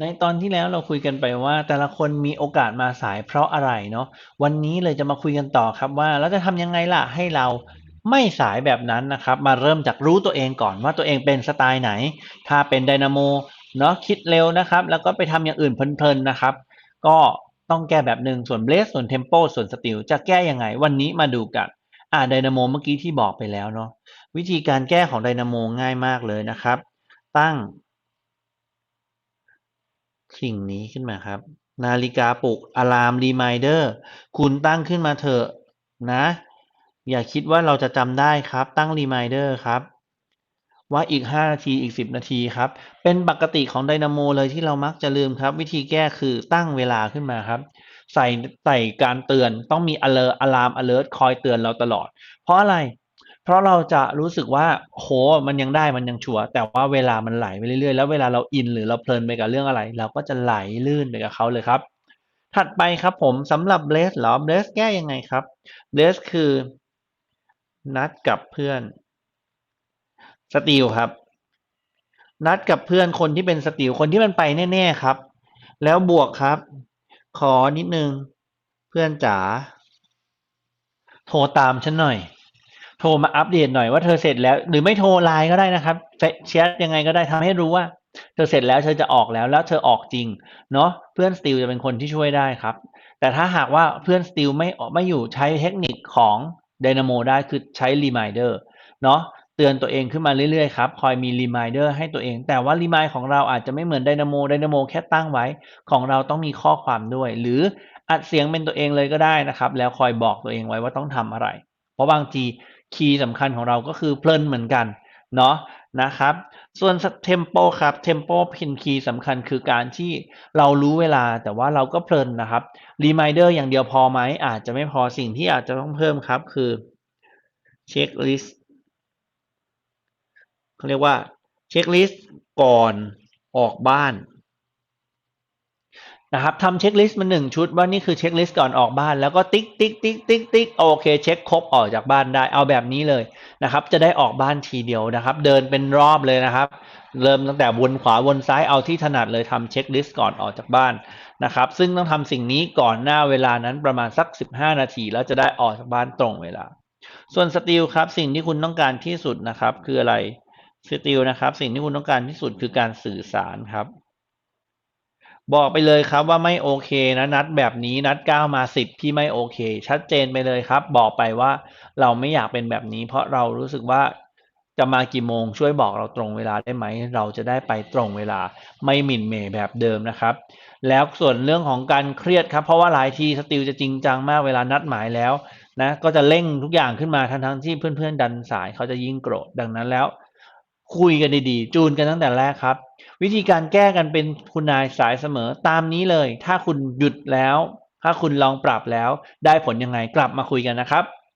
ในตอนที่แล้วเราคุยกันไปว่าแต่ละคนมีโอกาสมาสายเพราะอะไรเนาะวันนี้เลยจะมาคุยกันต่อครับว่าเราจะทำยังไงล่ะให้เราไม่สายแบบนั้นนะครับ มาเริ่มจากรู้ตัวเองก่อนว่าตัวเองเป็นสไตล์ไหน ถ้าเป็นไดนาโมเนาะคิดเร็วนะครับ แล้วก็ไปทำอย่างอื่นเพลินๆนะครับ ก็ต้องแก้แบบหนึ่งส่วนเบสส่วนเทมโปส่วนสติลจะแก้ยังไง วันนี้มาดูกันอ่าไดนาโมเมื่อกี้ที่บอกไปแล้วเนาะวิธีการแก้ของไดนาโมง่ายมากเลยนะครับ ตั้ง สิ่งนี้ขึ้นมาครับ นาฬิกาปลุกอะลามรีมายเดอร์คุณตั้งขึ้นมาเถอะนะ อย่าคิดว่าเราจะจำได้ครับ ตั้งรีมายเดอร์ครับ ว่าอีก 5 นาทีอีก 10 นาทีครับ เป็นปกติของไดนาโมเลยที่เรามักจะลืมครับ วิธีแก้คือตั้งเวลาขึ้นมาครับ ใส่ใส่การเตือนต้องมี alert อะลาม alert คอยเตือนเราตลอด เพราะอะไร เพราะเราจะรู้สึกว่าโหมันยังได้มันยังชัวร์แต่ว่าเวลามันไหลไปเรื่อยๆ แล้วเวลาเราอินหรือเราเพลินไปกับเรื่องอะไร เราก็จะไหลลื่นไปกับเขาเลยครับ ถัดไปครับผมสำหรับเบสหรอเบสแก้ยังไงครับเบสคือนัดกับเพื่อนสตีลครับ นัดกับเพื่อนคนที่เป็นสตีลคนที่มันไปแน่ๆครับ แล้วบวกครับ ขอนิดนึงเพื่อนจ๋าโทรตามฉันหน่อย โทรมาอัปเดตหน่อยว่าเธอเสร็จแล้ว หรือไม่โทรไลน์ก็ได้นะครับแชทยังไงก็ได้ทำให้รู้ว่า เธอเสร็จแล้วเธอจะออกแล้วแล้วเธอออกจริงเนาะเพื่อนสติลจะเป็นคนที่ช่วยได้ครับ แต่ถ้าหากว่าเพื่อนสติลไม่ไม่อยู่ใช้เทคนิคของ Dynamo ได้คือใช้ Reminder เนาะเตือนตัวเองขึ้นมาเรื่อยๆครับ คอยมี Reminder ให้ตัวเอง แต่ว่า Remind ของเราอาจจะไม่เหมือน Dynamo Dynamo แค่ตั้งไว้ ของเราต้องมีข้อความด้วย หรืออัดเสียงเป็นตัวเองเลยก็ได้นะครับ แล้วคอยบอกตัวเองไว้ว่าต้องทำอะไร เพราะบางที คีย์สำคัญของเราก็คือเพลินเหมือนกันเนาะนะครับ ส่วน tempo ครับ tempo เป็นคีย์สำคัญคือการที่เรารู้เวลาแต่ว่าเราก็เพลินนะครับ reminder อย่างเดียวพอไหมอาจจะไม่พอสิ่งที่อาจจะต้องเพิ่มครับคือ checklist เขาเรียกว่า checklist ก่อนออกบ้าน นะครับทำเช็คลิสต์มาหนึ่งชุดว่านี่คือเช็คลิสต์ก่อนออกบ้านแล้วก็ติ๊กติ๊กติ๊กติ๊กติ๊กโอเคเช็คครบออกจากบ้านได้เอาแบบนี้เลยนะครับ จะได้ออกบ้านทีเดียวนะครับ เดินเป็นรอบเลยนะครับ เริ่มตั้งแต่วนขวาวนซ้ายเอาที่ถนัดเลยทำเช็คลิสต์ก่อนออกจากบ้านนะครับ ซึ่งต้องทำสิ่งนี้ก่อนหน้าเวลานั้นประมาณสัก 15 นาที แล้วจะได้ออกจากบ้านตรงเวลา ส่วนสติลครับสิ่งที่คุณต้องการที่สุดนะครับ คืออะไรสติลนะครับ สิ่งที่คุณต้องการที่สุดคือการสื่อสารครับ บอกไปเลยครับว่าไม่โอเคนะนัดแบบนี้นัดเก้ามาสิบพี่ไม่โอเค ชัดเจนไปเลยครับ บอกไปว่าเราไม่อยากเป็นแบบนี้ เพราะเรารู้สึกว่าจะมากี่โมงช่วยบอกเราตรงเวลาได้ไหม เราจะได้ไปตรงเวลาไม่หมิ่นเม่แบบเดิมนะครับ แล้วส่วนเรื่องของการเครียดครับ เพราะว่าหลายทีสติลจะจริงจังมากเวลานัดหมายแล้วนะก็จะเร่งทุกอย่างขึ้นมาทั้งทั้งๆที่เพื่อนๆดันสายเขาจะยิ่งโกรธดังนั้นแล้ว คุยกันดีๆ จูนกันตั้งแต่แรกครับ วิธีการแก้กันเป็นคุณนายสายเสมอตามนี้เลย ถ้าคุณหยุดแล้ว ถ้าคุณลองปรับแล้ว ได้ผลยังไงกลับมาคุยกันนะครับ